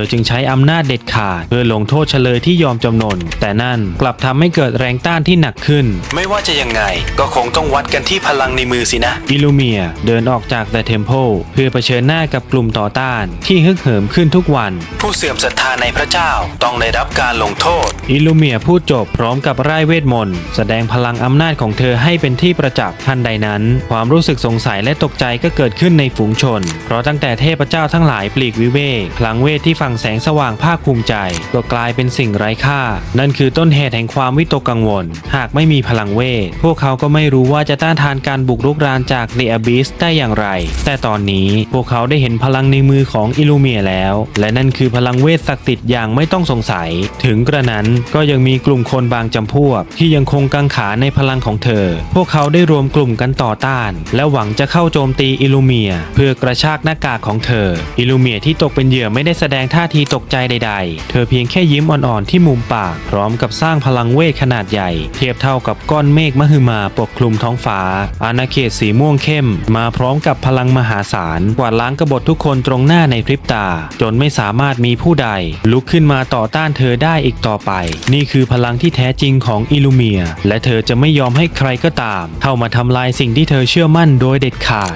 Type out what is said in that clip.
อจึงใช้อำนาจเด็ดขาด เพื่อลงโทษเฉลยที่ยอมจำนน แต่นั่นกลับทำให้เกิดแรงต้านที่หนักขึ้น ไม่ว่าจะยังไง ก็คงต้องวัดกันที่พลังในมือสินะ อิลูเมียเดินออกจาก The Temple เพื่อเผชิญหน้ากับกลุ่มต่อต้าน ที่ฮึกเหิมขึ้นทุกวัน ผู้เสื่อมศรัทธาในพระเจ้าต้องได้รับการลงโทษ อิลูเมียพูดจบพร้อมกับร่ายเวทมนต์แสดงพลังอำนาจของเธอให้เป็นที่ประจักษ์ทันใดนั้น ความรู้สึกสงสัยและตกใจก็เกิดขึ้นในฝูงชน เพราะตั้งแต่เทพเจ้าทั้งหลายปลีกวิเวกพลังเวทที่ฝังแสงสว่างภาคภูมิใจก็กลายเป็นสิ่งไร้ค่า นั่นคือต้นเหตุแห่งความวิตกกังวล หากไม่มีพลังเวท พวกเขาก็ไม่รู้ว่าจะต้านทานการบุกรุกรานจากเดอะบิสได้อย่างไร แต่ตอนนี้พวกเขาได้เห็นพลังในมือของอิลูเมียแล้ว และนั่นคือพลังเวทศักดิ์สิทธิ์อย่างไม่ต้องสงสัย ถึงกระนั้นก็ยังมีกลุ่มคนบางจำพวก ที่ยังคงกังขาในพลังของเธอ พวกเขาได้รวมกลุ่มกันต่อต้าน และหวังจะเข้าโจมตีอิลูเมีย เพื่อกระชากหน้ากากของเธอ อิลูเมียที่ตกเป็นเหยื่อไม่ได้แสดงท่าท่าทีตกใจใด ๆ เธอเพียงแค่ยิ้มอ่อนๆที่มุมปาก พร้อมกับสร้างพลังเวทขนาดใหญ่ เทียบเท่ากับก้อนเมฆมหึมาปกคลุมท้องฟ้า อาณาเขตสีม่วงเข้ม มาพร้อมกับพลังมหาศาลกวาดล้างกบฏทุกคนตรงหน้าในพริบตา จนไม่สามารถมีผู้ใด ลุกขึ้นมาต่อต้านเธอได้อีกต่อไป นี่คือพลังที่แท้จริงของอิลูเมีย และเธอจะไม่ยอมให้ใครก็ตาม เข้ามาทำลายสิ่งที่เธอเชื่อมั่นโดยเด็ดขาด